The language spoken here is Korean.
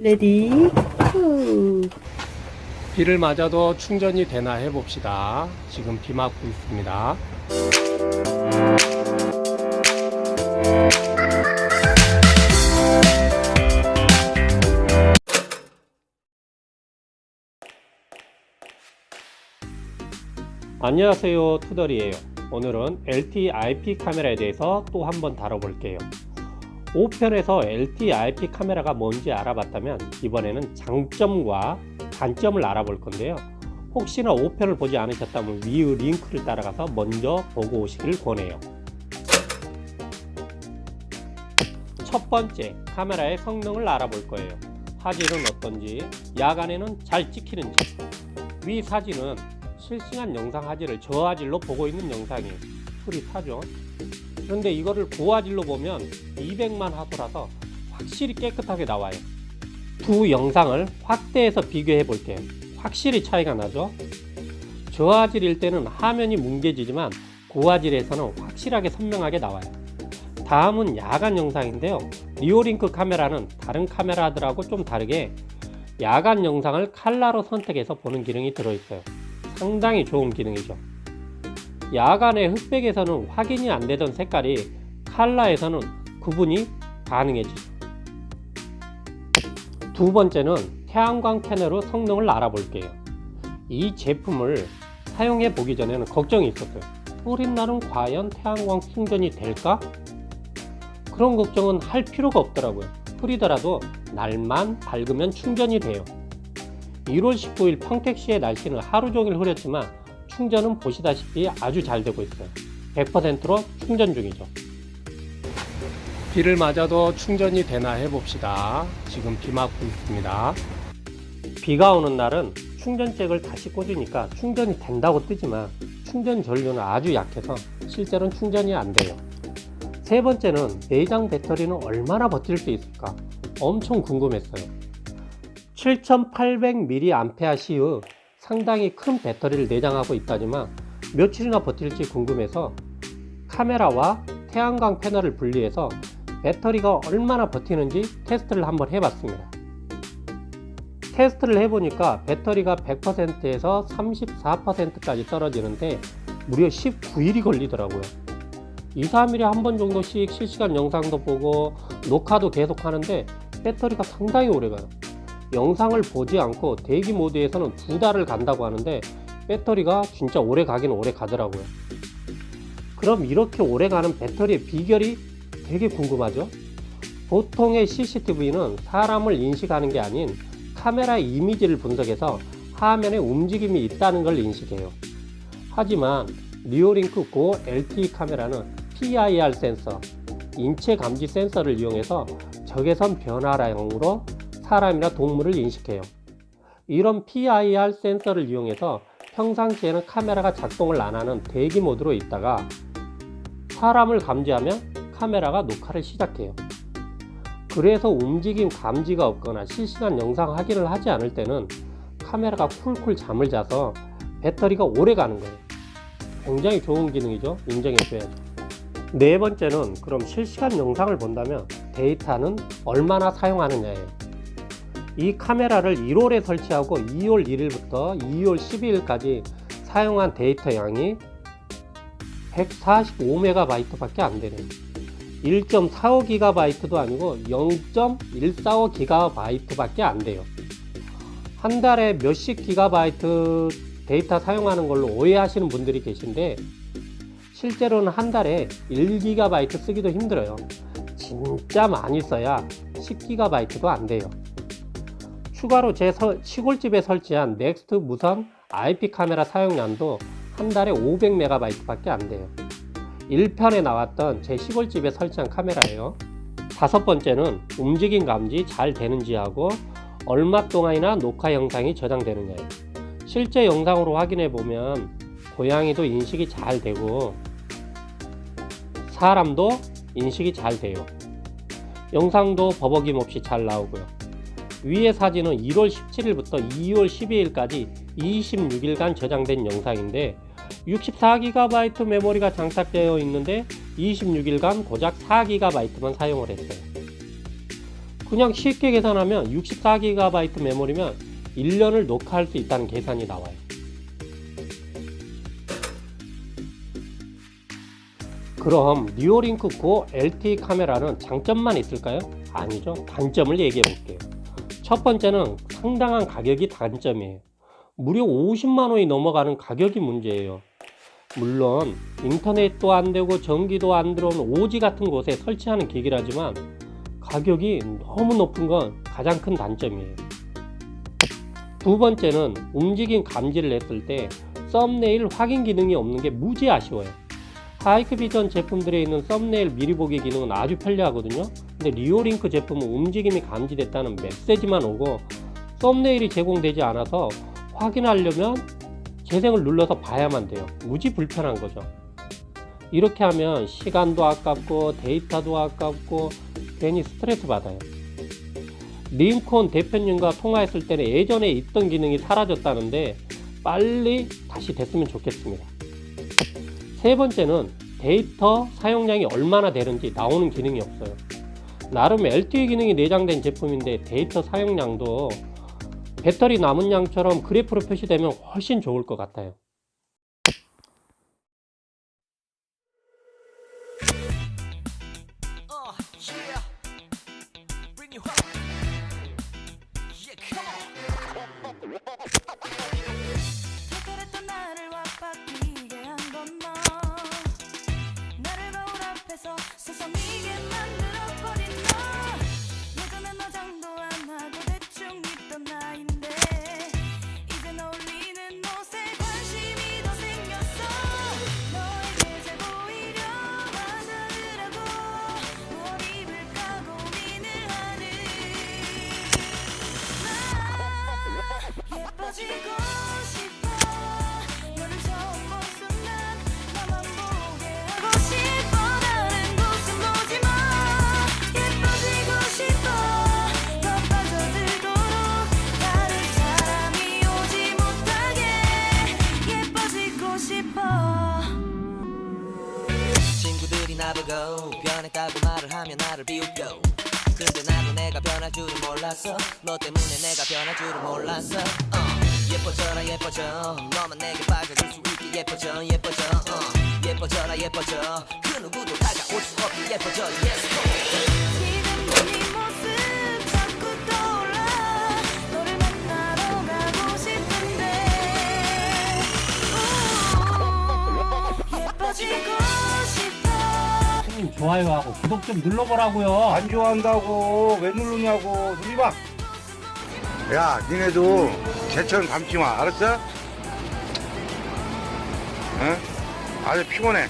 레디 후 비를 맞아도 충전이 되나 해봅시다. 지금 비 맞고 있습니다. 안녕하세요 투덜이에요 오늘은 LTE IP 카메라에 대해서 또 한번 다뤄볼게요 5편에서 LTE IP 카메라가 뭔지 알아봤다면 이번에는 장점과 단점을 알아볼 건데요 혹시나 5편을 보지 않으셨다면 위의 링크를 따라가서 먼저 보고 오시길 권해요 첫 번째 카메라의 성능을 알아볼 거예요 화질은 어떤지 야간에는 잘 찍히는지 위 사진은 실시간 영상 화질을 저화질로 보고 있는 영상이에요. 프리타죠. 그런데 이거를 고화질로 보면 200만 화소라서 확실히 깨끗하게 나와요. 두 영상을 확대해서 비교해 볼게요. 확실히 차이가 나죠? 저화질일 때는 화면이 뭉개지지만 고화질에서는 확실하게 선명하게 나와요. 다음은 야간 영상인데요. 리오링크 카메라는 다른 카메라들하고 좀 다르게 야간 영상을 칼라로 선택해서 보는 기능이 들어있어요. 상당히 좋은 기능이죠. 야간에 흑백에서는 확인이 안 되던 색깔이 칼라에서는 구분이 가능해지죠. 두 번째는 태양광 패널의 성능을 알아볼게요. 이 제품을 사용해 보기 전에는 걱정이 있었어요. 뿌린 날은 과연 태양광 충전이 될까? 그런 걱정은 할 필요가 없더라고요. 뿌리더라도 날만 밝으면 충전이 돼요. 1월 19일 평택시의 날씨는 하루 종일 흐렸지만 충전은 보시다시피 아주 잘 되고 있어요. 100%로 충전 중이죠. 비를 맞아도 충전이 되나 해봅시다. 지금 비 맞고 있습니다. 비가 오는 날은 충전잭을 다시 꽂으니까 충전이 된다고 뜨지만 충전 전류는 아주 약해서 실제로는 충전이 안 돼요. 세 번째는 내장 배터리는 얼마나 버틸 수 있을까? 엄청 궁금했어요. 7800mAh 시의 상당히 큰 배터리를 내장하고 있다지만 며칠이나 버틸지 궁금해서 카메라와 태양광 패널을 분리해서 배터리가 얼마나 버티는지 테스트를 한번 해봤습니다. 테스트를 해보니까 배터리가 100%에서 34%까지 떨어지는데 무려 19일이 걸리더라고요. 2, 3일에 한 번 정도씩 실시간 영상도 보고 녹화도 계속 하는데 배터리가 상당히 오래 가요. 영상을 보지 않고 대기 모드에서는 두 달을 간다고 하는데 배터리가 진짜 오래 가긴 오래 가더라고요. 그럼 이렇게 오래 가는 배터리의 비결이 되게 궁금하죠? 보통의 CCTV는 사람을 인식하는 게 아닌 카메라 이미지를 분석해서 화면에 움직임이 있다는 걸 인식해요. 하지만 리오링크 고 LTE 카메라는 PIR 센서, 인체 감지 센서를 이용해서 적외선 변화량으로 사람이나 동물을 인식해요. 이런 PIR 센서를 이용해서 평상시에는 카메라가 작동을 안 하는 대기 모드로 있다가 사람을 감지하면 카메라가 녹화를 시작해요. 그래서 움직임 감지가 없거나 실시간 영상 확인을 하지 않을 때는 카메라가 쿨쿨 잠을 자서 배터리가 오래 가는 거예요. 굉장히 좋은 기능이죠. 인정해줘야죠. 네 번째는 그럼 실시간 영상을 본다면 데이터는 얼마나 사용하느냐예요. 이 카메라를 1월에 설치하고 2월 1일부터 2월 12일까지 사용한 데이터 양이 145MB 밖에 안 되네요. 1.45GB도 아니고 0.145GB 밖에 안 돼요. 한 달에 몇십 기가바이트 데이터 사용하는 걸로 오해하시는 분들이 계신데 실제로는 한 달에 1GB 쓰기도 힘들어요. 진짜 많이 써야 10GB도 안 돼요. 추가로 제 서- 시골집에 설치한 넥스트 무선 IP 카메라 사용량도 한 달에 500MB 밖에 안 돼요. 1편에 나왔던 제 시골집에 설치한 카메라예요. 다섯 번째는 움직임 감지 잘 되는지 하고 얼마 동안이나 녹화 영상이 저장되느냐예요. 실제 영상으로 확인해 보면 고양이도 인식이 잘 되고 사람도 인식이 잘 돼요. 영상도 버벅임 없이 잘 나오고요. 위의 사진은 1월 17일부터 2월 12일까지 26일간 저장된 영상인데 64GB 메모리가 장착되어 있는데 26일간 고작 4GB만 사용을 했어요. 그냥 쉽게 계산하면 64GB 메모리면 1년을 녹화할 수 있다는 계산이 나와요. 그럼 리오링크 고 LTE 카메라는 장점만 있을까요? 아니죠. 단점을 얘기해 볼게요. 첫 번째는 상당한 가격이 단점이에요. 무려 50만 원이 넘어가는 가격이 문제예요. 물론 인터넷도 안 되고 전기도 안 들어오는 오지 같은 곳에 설치하는 기기라지만 가격이 너무 높은 건 가장 큰 단점이에요. 두 번째는 움직임 감지를 했을 때 썸네일 확인 기능이 없는 게 무지 아쉬워요. 하이크비전 제품들에 있는 썸네일 미리 보기 기능은 아주 편리하거든요. 근데 리오링크 제품은 움직임이 감지됐다는 메시지만 오고 썸네일이 제공되지 않아서 확인하려면 재생을 눌러서 봐야만 돼요. 무지 불편한 거죠. 이렇게 하면 시간도 아깝고 데이터도 아깝고 괜히 스트레스 받아요. 링콘 대표님과 통화했을 때는 예전에 있던 기능이 사라졌다는데 빨리 다시 됐으면 좋겠습니다. 세 번째는 데이터 사용량이 얼마나 되는지 나오는 기능이 없어요. 나름 LTE 기능이 내장된 제품인데 데이터 사용량도 배터리 남은 양처럼 그래프로 표시되면 훨씬 좋을 것 같아요. 나보고. 변했다고 말을 하면 나를 비웃겨. 근데 나도 내가 변할 줄은 몰랐어. 너 때문에 내가 변할 줄은 몰랐어. 어. 예뻐져라 예뻐져. 너만 내게 빠져들 수 있게 예뻐져 예뻐져. 어. 예뻐져라 예뻐져. 그 누구도 다가올 수 없게 예뻐져 좋아요하고 구독 좀 눌러보라고요. 안 좋아한다고 왜 누르냐고 누리 봐. 야, 니네도 개처럼 담지 마, 알았어? 응? 아주 피곤해.